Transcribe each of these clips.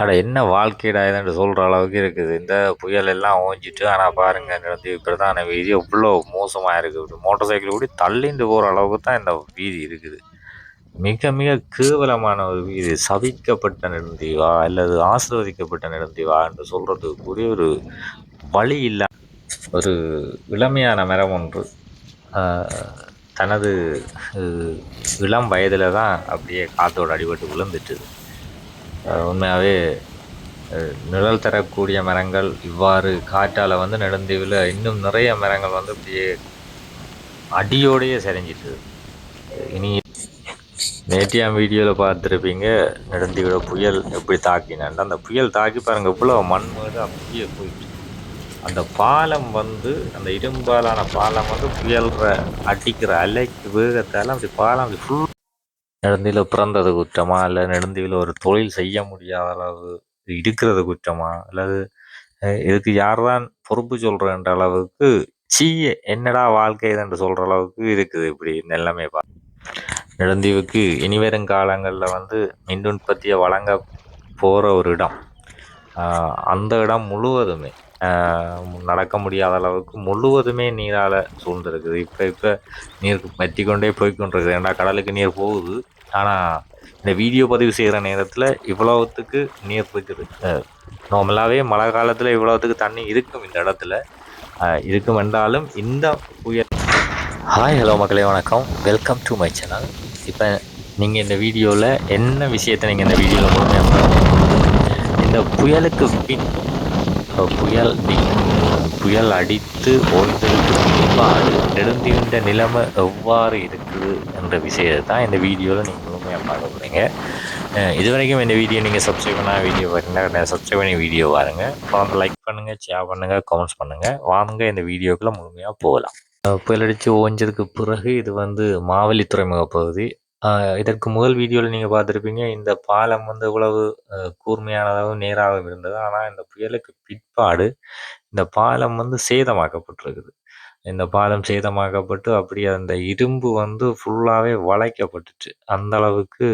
அட என்ன வாழ்க்கைடா இதுன்னு சொல்கிற அளவுக்கு இருக்குது. இந்த புயல் எல்லாம் ஓஞ்சிட்டு ஆனால் பாருங்கள் நடந்து பிரதான வீதி எவ்வளோ மோசமாக இருக்குது. மோட்டார் சைக்கிள் கூட தள்ளிண்டு போகிற அளவுக்கு தான் இந்த வீதி இருக்குது. மிக மிக கேவலமான ஒரு வீதி. சவிக்கப்பட்ட நெடுந்தீவா அல்லது ஆசிர்வதிக்கப்பட்ட நெடுந்தீவா என்று சொல்கிறதுக்கு கூடிய ஒரு வழி இல்லை. ஒரு இளமையான மரம் ஒன்று. தனது இளம் வயதில் தான் அப்படியே காத்தோட அடிபட்டு விழுந்துட்டுது உண்மையாகவே நிழல் தரக்கூடிய மரங்கள் இவ்வாறு காற்றால் வந்து நெடுந்தீவில் இன்னும் நிறைய மரங்கள் வந்து அப்படியே அடியோடையே சரிஞ்சிட்டு இனி நேற்றியாம் வீடியோவில் பார்த்துருப்பீங்க நெடுந்தீவிட புயல் எப்படி தாக்கினான் அந்த புயல் தாக்கி பாருங்க இவ்வளோ மண்மேடு அப்படியே போயிட்டு அந்த பாலம் வந்து அந்த இரும்பாலான பாலம் வந்து புயல்ற அடிக்கிற அலைக்கு வேகத்தால் அப்படி பாலம் அப்படி ஃபுல் நெடுந்தீவில் பிறந்தது குற்றமா? இல்லை நெடுந்தீவில் ஒரு தொழில் செய்ய முடியாத அளவு இருக்கிறது குற்றமா? அல்லது இதுக்கு யார் தான் பொறுப்பு சொல்கிறன்ற அளவுக்கு சீ என்னடா வாழ்க்கை என்று சொல்கிற அளவுக்கு இருக்குது இப்படி நிலைமை பா நெடுந்தீவுக்கு இனிவரும் காலங்களில் வந்து மின் உற்பத்தியை வழங்க போகிற ஒரு இடம். அந்த இடம் முழுவதுமே நடக்க முடியாத அளவுக்கு முழுவதுமே நீரால் சூழ்ந்திருக்குது. இப்போ இப்போ நீர் வற்றி கொண்டே போய்க்கொண்டிருக்குது. ஏன்னா கடலுக்கு நீர் போகுது. ஆனால் இந்த வீடியோ பதிவு செய்கிற நேரத்தில் இவ்வளோத்துக்கு நீர் இருக்குது நார்மலாகவே மழை காலத்தில் இவ்வளோத்துக்கு தண்ணி இருக்கும் இந்த இடத்துல. இருக்கும் என்றாலும் இந்த புயல் ஹாய் ஹலோ மக்களே வணக்கம். வெல்கம் டு மை சேனல் இப்போ நீங்கள் இந்த வீடியோவில் என்ன விஷயத்தை நீங்கள் இந்த வீடியோவில் முழுமையாக இந்த புயலுக்கு பின் புயல் புயல் அடித்து ஓய்ந்ததுக்கு பின்பாடு நிலைமை எவ்வாறு இருக்குது என்ற விஷயத்தை தான் இந்த வீடியோவில் நீங்கள் முழுமையாக பார்க்க போகிறீங்க இது வரைக்கும் இந்த வீடியோ நீங்கள் சப்ஸ்கிரைப் பண்ணால் வீடியோ பாருங்கன்னா சப்ஸ்கிரைப் பண்ணி வீடியோ பாருங்கள் அப்புறம் லைக் பண்ணுங்கள் ஷேர் பண்ணுங்கள் கமெண்ட்ஸ் பண்ணுங்கள் வாங்க இந்த வீடியோக்குள்ளே முழுமையாக போகலாம். புயல் அடித்து ஓஞ்சதுக்கு பிறகு இது வந்து மாவெளி துறைமுக பகுதி இதற்கு முதல் வீடியோவில் நீங்கள் பார்த்துருப்பீங்க இந்த பாலம் வந்து இவ்வளவு கூர்மையானதாகவும் நேராகவும் இருந்தது. ஆனால் இந்த புயலுக்கு பிற்பாடு இந்த பாலம் வந்து சேதமாக்கப்பட்டிருக்குது. இந்த பாலம் சேதமாக்கப்பட்டு அப்படியே அந்த இரும்பு வந்து ஃபுல்லாகவே வளைக்கப்பட்டுச்சு. அந்த அளவுக்கு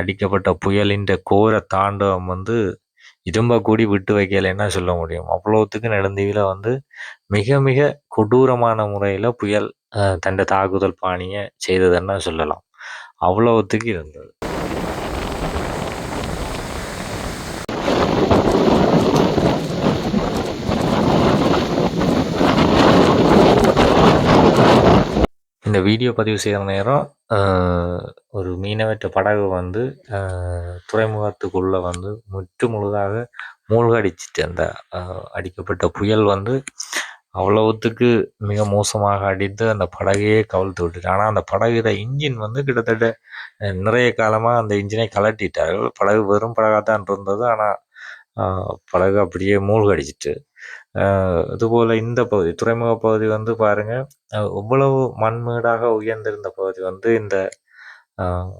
அடிக்கப்பட்ட புயலின் கோர தாண்டவம் வந்து இரும்ப கூடி விட்டு வைக்கலைன்னா சொல்ல முடியும்? அவ்வளோத்துக்கு நெடுந்தீவில் வந்து மிக மிக கொடூரமான முறையில் புயல் தண்ட தன்னை தாக்குதல் பாணியை செய்ததுன்னு சொல்லலாம்? அவ்வளோத்துக்கு இருந்தது. இந்த வீடியோ பதிவு செய்கிற நேரம் ஒரு மீனவற்ற படகு வந்து துறைமுகத்துக்குள்ளே வந்து முற்று முழுதாக மூழ்கடிச்சிட்டு அந்த அஹ், அடிக்கப்பட்ட புயல் வந்து அவ்வளவுத்துக்கு மிக மோசமாக அடித்து அந்த படகையே கவிழ்த்து விட்டுட்டு. ஆனால் அந்த படகுல இன்ஜின் வந்து கிட்டத்தட்ட நிறைய காலமாக அந்த இன்ஜினை கலட்டிட்டார்கள் படகு வெறும் படகாக தான் இருந்தது. ஆனால் படகு அப்படியே மூழ்கடிச்சிட்டு. இதுபோல் இந்த பகுதி துறைமுக பகுதி வந்து பாருங்கள் இவ்வளவு மண்மேடாக உயர்ந்திருந்த பகுதி வந்து இந்த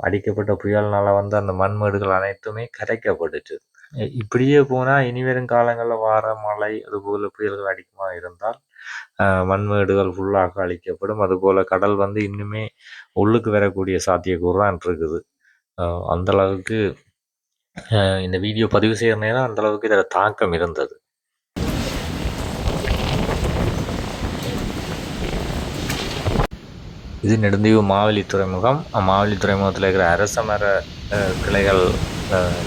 அடிக்கப்பட்ட புயல்னால் வந்து அந்த மண்மேடுகள் அனைத்துமே கரைக்கப்பட்டுச்சு. இப்படியே போனால் இனிவரும் காலங்களில் வார மழை அதுபோல் புயல்கள் அடிக்குமா இருந்தால் மண்மேடுகள் ஃபுல்லாக அழிக்கப்படும். அதுபோல் கடல் வந்து இன்னுமே உள்ளுக்கு வரக்கூடிய சாத்தியக்கூறு தான் இருக்குது அந்தளவுக்கு அந்த அளவுக்கு இந்த வீடியோ பதிவு செய்கிற நேரம் அந்த அளவுக்கு இதில் தாக்கம் இருந்தது. இது நெடுந்தீவு மாவெளி துறைமுகம் மாவெளி துறைமுகத்தில் இருக்கிற அரச மர கிளைகள்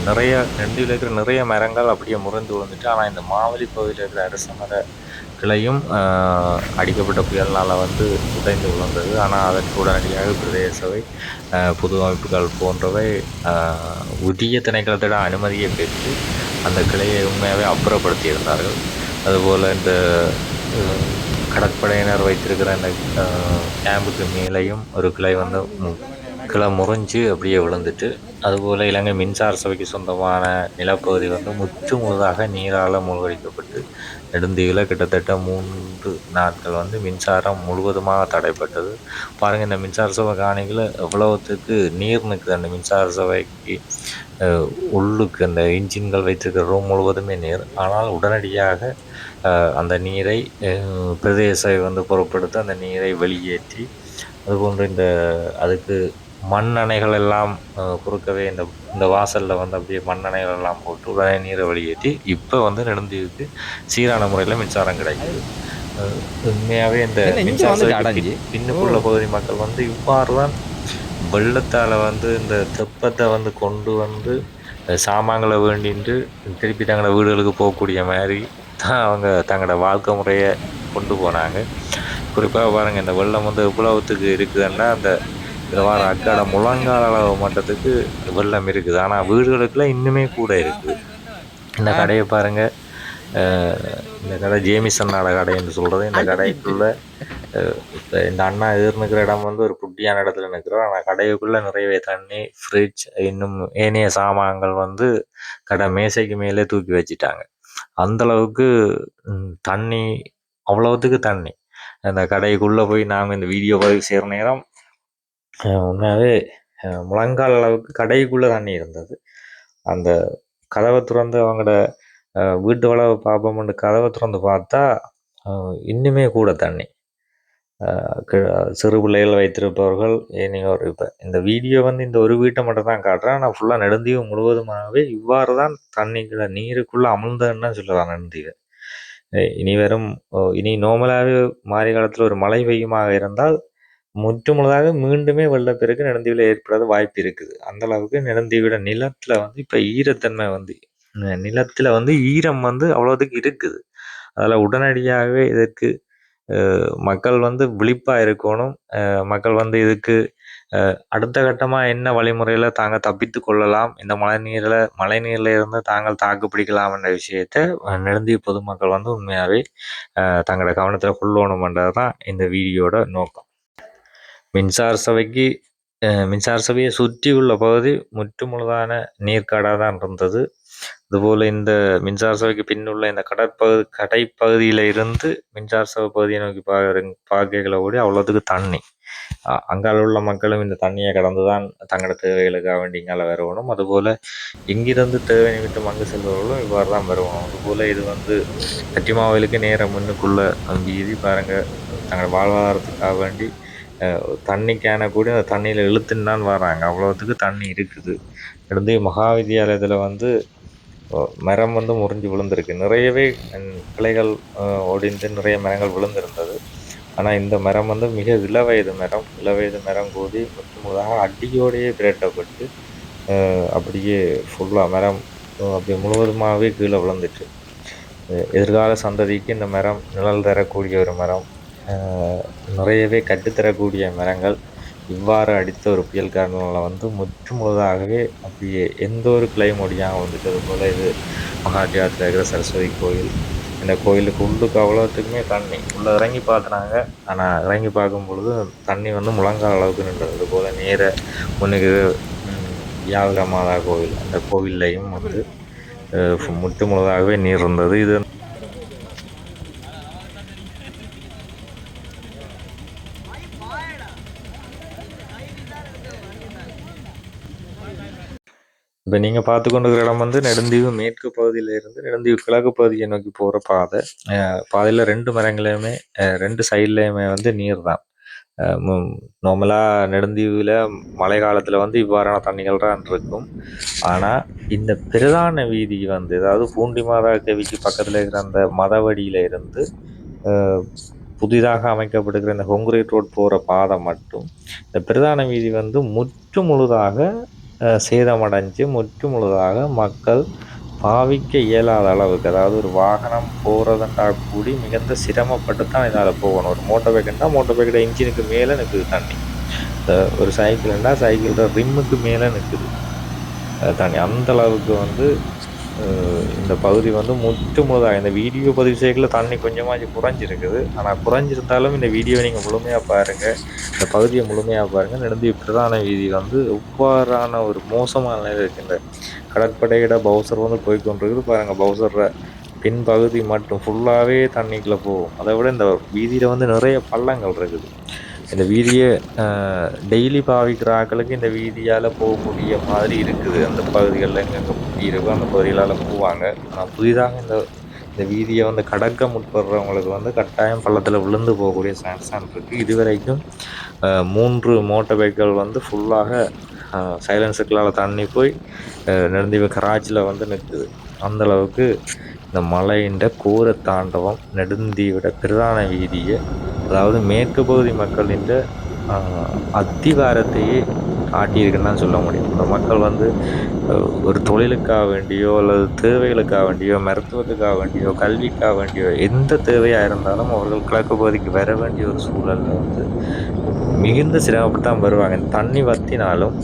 நிறைய நெடுந்தீவில் இருக்கிற நிறைய மரங்கள் அப்படியே முறிந்து விழுந்துட்டு ஆனால் இந்த மாவெளி பகுதியில் இருக்கிற அரச மர கிளையும் அடிக்கப்பட்ட புயலினால் வந்து உடைந்து விழுந்தது. ஆனால் அதற்கு உடனடியாக பிரதேச சபை பொது அமைப்புகள் போன்றவை உரிய திணைக்களத்திட அனுமதியை பெற்று அந்த கிளையை உண்மையாகவே அப்புறப்படுத்தியிருந்தார்கள். அதுபோல் இந்த கடற்படையினர் வைத்திருக்கிற அந்த கேம்புக்கு மேலேயும் ஒரு கிளை வந்து மு- முறிஞ்சு அப்படியே விழுந்துட்டு அதுபோல் இலங்கை மின்சார சபைக்கு சொந்தமான நிலப்பகுதி வந்து முற்று முழுதாக நீரால் மூழ்கடிக்கப்பட்டு நெடுந்தீவில் கிட்டத்தட்ட மூன்று நாட்கள் வந்து மின்சாரம் முழுவதுமாக தடைப்பட்டது. பாருங்கள் இந்த மின்சார சபை காணிகளை எவ்வளவுத்துக்கு நீர் நிற்குது. அந்த மின்சார சபைக்கு உள்ளுக்கு அந்த இன்ஜின்கள் வைத்திருக்கிற ரூம் முழுவதுமே நீர். ஆனால் உடனடியாக அந்த நீரை பிரதேச வந்து பொருட்படுத்த அந்த நீரை வெளியேற்றி அதுபோன்று இந்த அதுக்கு மண்ணணைகள் எல்லாம் குறுக்கவே இந்த இந்த வாசலில் வந்து அப்படியே மண்ணணைகள் எல்லாம் போட்டு உடனே நீரை வெளியேற்றி இப்போ வந்து நெடுந்தீவுக்கு சீரான முறையில் மின்சாரம் கிடைக்குது. உண்மையாகவே இந்த என்ன இங்க மின்சார வந்து சபைக்கு அடைஞ்சு? பின்- பின்னுக்குள்ள பகுதி மக்கள் வந்து இவ்வாறு தான் வெள்ளத்தால் வந்து இந்த தெப்பத்தை வந்து கொண்டு வந்து சாமான்களை வேண்டிட்டு திருப்பி தங்களோட வீடுகளுக்கு போகக்கூடிய மாதிரி தான் அவங்க தங்களோட வாழ்க்கை முறையை கொண்டு போனாங்க. குறிப்பாக பாருங்கள் இந்த வெள்ளம் வந்து எவ்வளவுத்துக்கு இருக்குதுன்னா அந்த இந்த வார அக்காட முழங்கால் அளவு மட்டத்துக்கு வெள்ளம் இருக்குது. ஆனால் வீடுகளுக்குலாம் இன்னுமே கூட இருக்குது. இந்த கடையை பாருங்கள் இந்த கடை ஜேமிசன்னோட கடைன்னு சொல்கிறது இந்த கடைக்குள்ளே இப்போ இந்த அண்ணா இருக்கிற இடம் வந்து ஒரு குட்டியான இடத்துல நிற்கிறோம் ஆனால் கடைக்குள்ளே நிறையவே தண்ணி ஃப்ரிட்ஜ் இன்னும் ஏனைய சாமான்கள் வந்து கடை மேசைக்கு மேலே தூக்கி வச்சிட்டாங்க. அந்த அளவுக்கு தண்ணி அவ்வளோத்துக்கு தண்ணி. அந்த கடைக்குள்ளே போய் நாங்கள் இந்த வீடியோ பதிவு செய்கிற நேரம் உண்மையாகவே முழங்கால் அளவுக்கு கடைக்குள்ளே தண்ணி இருந்தது. அந்த கதவை திறந்து அவங்களோட வீட்டு வளவு பார்ப்போம்னு கதவை திறந்து பார்த்தா இன்னுமே கூட தண்ணி. கி- சிறு பிள்ளைகள் வைத்திருப்பவர்கள் ஏனையோர் இப்போ இந்த வீடியோ வந்து இந்த ஒரு வீட்டை மட்டும் தான் காட்டுறேன். நான் ஃபுல்லாக நெடுந்தீவு முழுவதுமாகவே இவ்வாறு தான் தண்ணிக்குள்ள நீருக்குள்ளே அமிழ்ந்ததுன்னு சொல்லுவாங்க சொல்லலாம் நெடுந்தீவு. இனி வரும் இனி நார்மலாகவே மாரி காலத்தில் ஒரு மழை பெய்யுமாக இருந்தால் முற்றுமுழுதாக மீண்டுமே வெள்ளப்பெருக்கு நிலந்தீவில் ஏற்படாத வாய்ப்பு இருக்குது. அந்த அளவுக்கு நிலந்தீவிட நிலத்தில் வந்து இப்போ ஈரத்தன்மை வந்து நிலத்தில் வந்து ஈரம் வந்து அவ்வளோதுக்கு இருக்குது. அதில் உடனடியாகவே இதற்கு மக்கள் வந்து விழிப்பாக இருக்கணும். மக்கள் வந்து இதுக்கு அடுத்த கட்டமாக என்ன வழிமுறையில் தாங்கள் தப்பித்து கொள்ளலாம் இந்த மழை நீரில் மழை நீரில் இருந்து தாங்கள் தாக்கு பிடிக்கலாம் என்ற விஷயத்தை அஹ், பொதுமக்கள் வந்து உண்மையாகவே தங்களோட கவனத்தில் கொள்ளணுமென்றது தான் இந்த வீடியோட நோக்கம். மின்சார சபைக்கு மின்சார சபையை சுற்றியுள்ள பகுதி முற்றுமுழுதான நீர்க்காடாக தான் இருந்தது. அதுபோல் இந்த மின்சார சபைக்கு பின்னுள்ள இந்த கடற்பகுதி கடைப்பகுதியில் இருந்து மின்சார சபை பகுதியை நோக்கி பார்க்குற பார்க்கல ஓடி அவ்வளோத்துக்கு தண்ணி. அங்கால உள்ள மக்களும் இந்த தண்ணியை கடந்து தான் தங்களோட தேவைகளுக்காக வேண்டி இங்கால வரணும் அதுபோல் இங்கிருந்து தேவை நிமித்தம் அங்கு செல்பவர்களும் இவ்வாறு தான் வருவோம் அதுபோல் இது வந்து கட்டிமாவிலுக்கு நேரம் முன்னுக்குள்ள வீதி பாருங்கள் தங்களோட வாழ்வாதாரத்துக்காக வேண்டி தண்ணி கேனை கூட அந்த தண்ணியில் இழுத்துன்னு தான் வராங்க. அவ்வளோத்துக்கு தண்ணி இருக்குது. இருந்து மகா வித்தியாலயத்தில் வந்து மரம் வந்து முறிஞ்சு விழுந்திருக்கு. நிறையவே கிளைகள் ஒடிந்து நிறைய மரங்கள் விழுந்திருந்தது. ஆனால் இந்த மரம் வந்து மிக இளவயது மரம். இளவயது மரம் கூடி முற்றுமுழுதாக அடியோடையே பிரட்டப்பட்டு அப்படியே ஃபுல்லாக மரம் அப்படி அப்படியே முழுவதுமாகவே கீழே விழுந்துட்டு எதிர்கால சந்ததிக்கு இந்த மரம் நிழல் தரக்கூடிய ஒரு மரம். நிறையவே கட்டுத்தரக்கூடிய மரங்கள் இவ்வாறு அடித்த ஒரு புயல் காரணங்களால் வந்து முற்று முழுதாகவே அப்படியே எந்த ஒரு கிளை முடியாமல் வந்துட்டு போல் இது மகாஜாத்தில் இருக்கிற சரஸ்வதி கோயில். இந்த கோயிலுக்கு உள்ளுக்கு அவ்வளோத்துக்குமே தண்ணி. உள்ளே இறங்கி பார்த்துனாங்க ஆனால் இறங்கி பார்க்கும் பொழுது தண்ணி வந்து முழங்கால் அளவுக்கு நின்றது போல் நேர முன்னுக்கு வியாகுல மாதா கோவில். அந்த கோவில்லையும் வந்து முற்று முழுதாகவே நீர் இருந்தது. இது இப்போ நீங்கள் பார்த்து கொண்டிருக்கிற இடம் வந்து நெடுந்தீவு மேற்கு பகுதியில இருந்து நெடுந்தீவு கிழக்கு பகுதியை நோக்கி போகிற பாதை. பாதையில் ரெண்டு மரங்களையுமே ரெண்டு சைட்லேயுமே வந்து நீர் தான் நார்மலாக நெடுந்தீவில் மழை காலத்தில் வந்து இவ்வாறான தண்ணிகள் தான் இருக்கும். ஆனால் இந்த பிரதான வீதி வந்து அதாவது பூண்டி மாதா கவிக்கு பக்கத்தில் இருக்கிற அந்த மதவடியில் இருந்து புதிதாக அமைக்கப்படுகிற இந்த கொங்குரேட் ரோட் போகிற பாதை மட்டும் இந்த பிரதான வீதி வந்து முற்று முழுதாக சேதமடைஞ்சு முற்று முழுதாக மக்கள் பாவிக்க இயலாத அளவுக்கு அதாவது ஒரு வாகனம் போகிறதுண்டா கூடி மிகுந்த சிரமப்பட்டு தான் இதால் போகணும். ஒரு மோட்டர் பைக்குன்னா மோட்டர் பைக்கோட இன்ஜினுக்கு மேலே நிற்குது தண்ணி. இந்த ஒரு சைக்கிள்னா சைக்கிளோட ரிம்முக்கு மேலே நிற்குது தண்ணி. அந்த அளவுக்கு வந்து இந்த பகுதி வந்து முற்று முழுதாக இந்த வீடியோ பதிவு செய்யல தண்ணி கொஞ்சமாச்சும் குறைஞ்சிருக்குது. ஆனால் குறைஞ்சிருந்தாலும் இந்த வீடியோவை நீங்கள் முழுமையாக பாருங்கள் இந்த பகுதியை முழுமையாக பாருங்கள் நடந்து பிரதான வீதி வந்து உவ்வாறான ஒரு மோசமான நிலையில் இருக்குது இந்த கடற்படையிட பவுசர் வந்து போய்கொண்டிருக்குது பாருங்கள் பவுசர் பின்பகுதி மட்டும் ஃபுல்லாகவே தண்ணிக்குள்ளே போகும். அதை விட இந்த வீதியில் வந்து நிறைய பள்ளங்கள் இருக்குது. இந்த வீதியை டெய்லி பாவிக்கிற ஆட்களுக்கு இந்த வீதியால் போகக்கூடிய மாதிரி இருக்குது. அந்த பகுதிகளில் எங்கெங்கே இருக்கோ அந்த பொரியலால் போவாங்க. ஆனால் புதிதாக இந்த இந்த வீதியை வந்து கடக்க முற்படுறவங்களுக்கு வந்து கட்டாயம் பள்ளத்தில் விழுந்து போகக்கூடிய சான்ஸ் தான் இருக்குது இது வரைக்கும் மூன்று மோட்டர் பைக்குகள் வந்து ஃபுல்லாக சைலன்ஸுக்களால் தண்ணி போய் நெடுந்தீவு கராச்சியில் வந்து நிற்குது. அந்தளவுக்கு இந்த மலையின் கோர தாண்டவம் நெடுந்தீவிட பிரதான வீதியை அதாவது மேற்கு பகுதி மக்களின் அத்திவாரத்தையே காட்டியிருக்குன்னு தான் சொல்ல முடியும். இந்த மக்கள் வந்து ஒரு தொழிலுக்காக வேண்டியோ அல்லது தேவைகளுக்காக வேண்டியோ மருத்துவத்துக்காக வேண்டியோ கல்விக்காக வேண்டியோ எந்த தேவையாக இருந்தாலும் அவர்கள் கிழக்கு பகுதிக்கு வர வேண்டிய ஒரு சூழலில் வந்து மிகுந்த சிரமப்பட்டு தான் வருவாங்க. தண்ணி வற்றினாலும்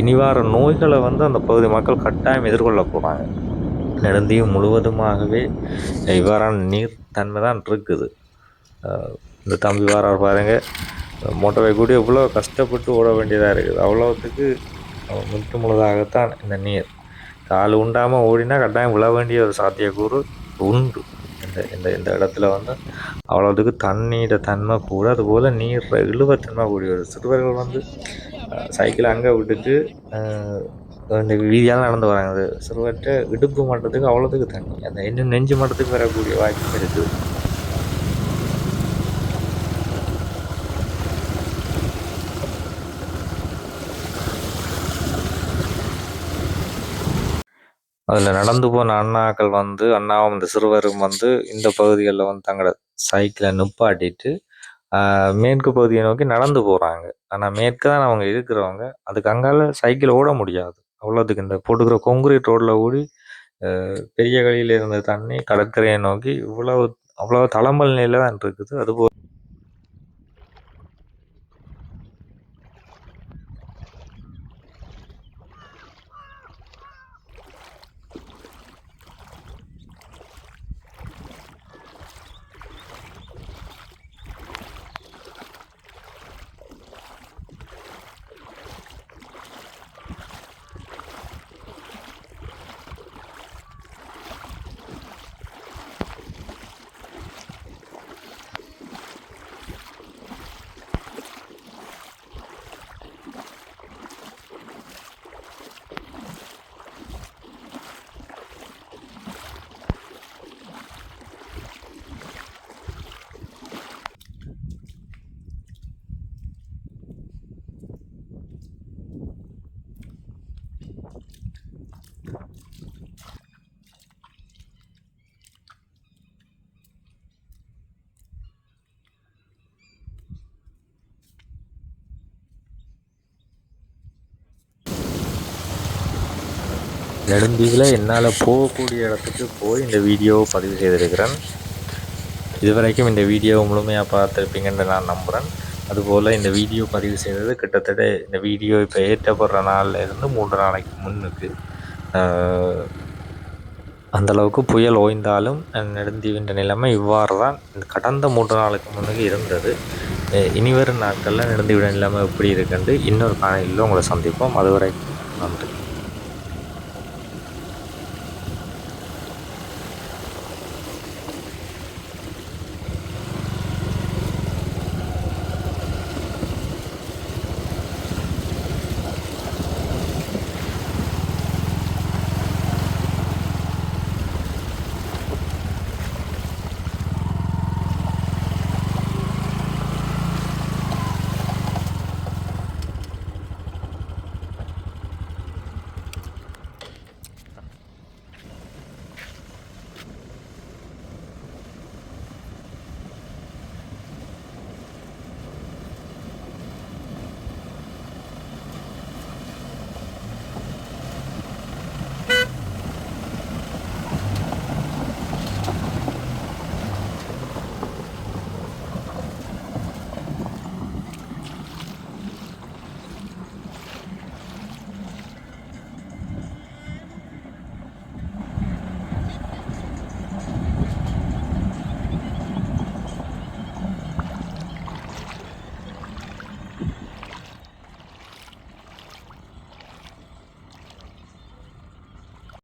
இனி வர நோய்களை வந்து அந்த பகுதி மக்கள் கட்டாயம் எதிர்கொள்ள போகிறாங்க நெடுந்தீவு முழுவதுமாகவே இவ்வாறான நீர் தன்மை தான் இருக்குது இந்த தம்பி வாரார் பாருங்கள் மோட்டரை கூட எவ்வளோ கஷ்டப்பட்டு ஓட வேண்டியதாக இருக்குது. அவ்வளோத்துக்கு முற்று முழுதாகத்தான் இந்த நீர். கால் உண்டாமல் ஓடினா கட்டாயம் விழ வேண்டிய ஒரு சாத்தியக்கூறு உண்டு. இந்த இந்த இந்த இடத்துல வந்து அவ்வளோத்துக்கு தண்ணீர தன்மை கூட அதுபோல் நீர் இழுவத்தன்மை கூடிய ஒரு சிறுவர்கள் வந்து சைக்கிள் அங்கே விட்டுட்டு இந்த வீதியால் நடந்து வராங்க. அது சிறுவர்கிட்ட இடுப்பு மட்டத்துக்கு அவ்வளோத்துக்கு தண்ணி. அந்த இன்னும் நெஞ்சு மட்டத்துக்கு வரக்கூடிய வாய்ப்பு இருக்குது. அதில் நடந்து போன அண்ணாக்கள் வந்து அண்ணாவும் இந்த சிறுவரும் வந்து இந்த பகுதிகளில் வந்து தங்களோட சைக்கிளை நிப்பாட்டிட்டு மேற்கு பகுதியை நோக்கி நடந்து போகிறாங்க ஆனால் மேற்கு தான் அவங்க இருக்கிறவங்க. அதுக்கு அங்கால சைக்கிள் ஓட முடியாது. அவ்வளோத்துக்கு இந்த போட்டுக்கிற கொங்குரீட் ரோட்டில் ஓடி பெரிய கழியில் இருந்த தண்ணி கடற்கரையை நோக்கி இவ்வளவு அவ்வளோ தளம்பல் நிலையில் தான் இருக்குது. அதுபோல் நெடுந்தீவில் என்னால் போகக்கூடிய இடத்துக்கு போய் இந்த வீடியோவை பதிவு செய்திருக்கிறேன். இதுவரைக்கும் இந்த வீடியோவை முழுமையாக பார்த்துருப்பீங்கன்னு நான் நம்புகிறேன் அதுபோல் இந்த வீடியோ பதிவு செய்தது கிட்டத்தட்ட இந்த வீடியோ இப்போ ஏற்றப்படுற நாளில் இருந்து மூன்று நாளைக்கு முன்னுக்கு அந்தளவுக்கு புயல் ஓய்ந்தாலும் நெடுந்தீவின்ற நிலைமை இவ்வாறு தான் கடந்த மூன்று நாளுக்கு முன்னுக்கு இருந்தது. இனி வரும் நாட்களில் நெடுந்தீவிட நிலைமை எப்படி இருக்குன்ட்டு இன்னொரு காணொலியில் உங்களை சந்திப்போம். அதுவரை நன்றி.